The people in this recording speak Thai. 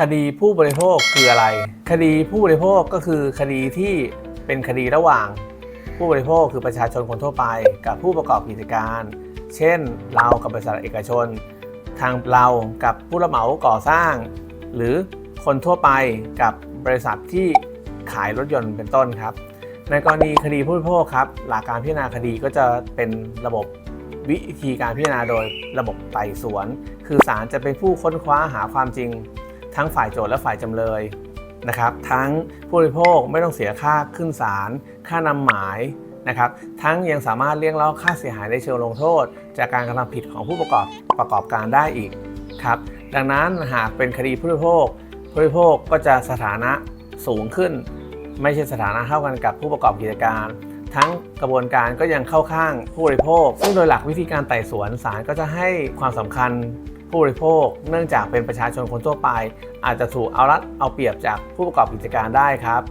คดีผู้บริโภคคืออะไร คดีผู้บริโภคก็คือคดีที่เป็นคดีระหว่าง ผู้บริโภคคือประชาชนคนทั่วไป กับผู้ประกอบกิจการ เช่น เรากับบริษัทเอกชน ทางเรากับผู้รับเหมาก่อสร้าง หรือคนทั่วไปกับบริษัทที่ขายรถยนต์เป็นต้นครับ ในกรณีคดีผู้บริโภคครับ หลักการพิจารณาคดีก็จะเป็นระบบวิธีการพิจารณาโดยระบบไต่สวน คือศาลจะเป็นผู้ค้นคว้าหาความจริง ทั้งฝ่ายโจทย์และฝ่ายจำเลยนะครับทั้งผู้บริโภคไม่ต้องเสียค่าขึ้นศาลค่านำหมายนะครับทั้งยังสามารถเรียกร้องค่าเสียหายในเชิงลงโทษ จากการกระทำผิดของผู้ประกอบประกอบการได้อีกครับดังนั้นหากเป็นคดีผู้บริโภคผู้บริโภคก็จะสถานะสูงขึ้น ไม่ใช่สถานะเท่ากันกับผู้ประกอบกิจการ ทั้งกระบวนการก็ยังเข้าข้างผู้บริโภค ซึ่งโดยหลักวิธีการไต่สวนศาลก็จะให้ความสำคัญ ผู้บริโภค เนื่องจากเป็นประชาชนคนทั่วไป อาจจะถูกเอารัดเอาเปรียบจากผู้ประกอบกิจการได้ครับ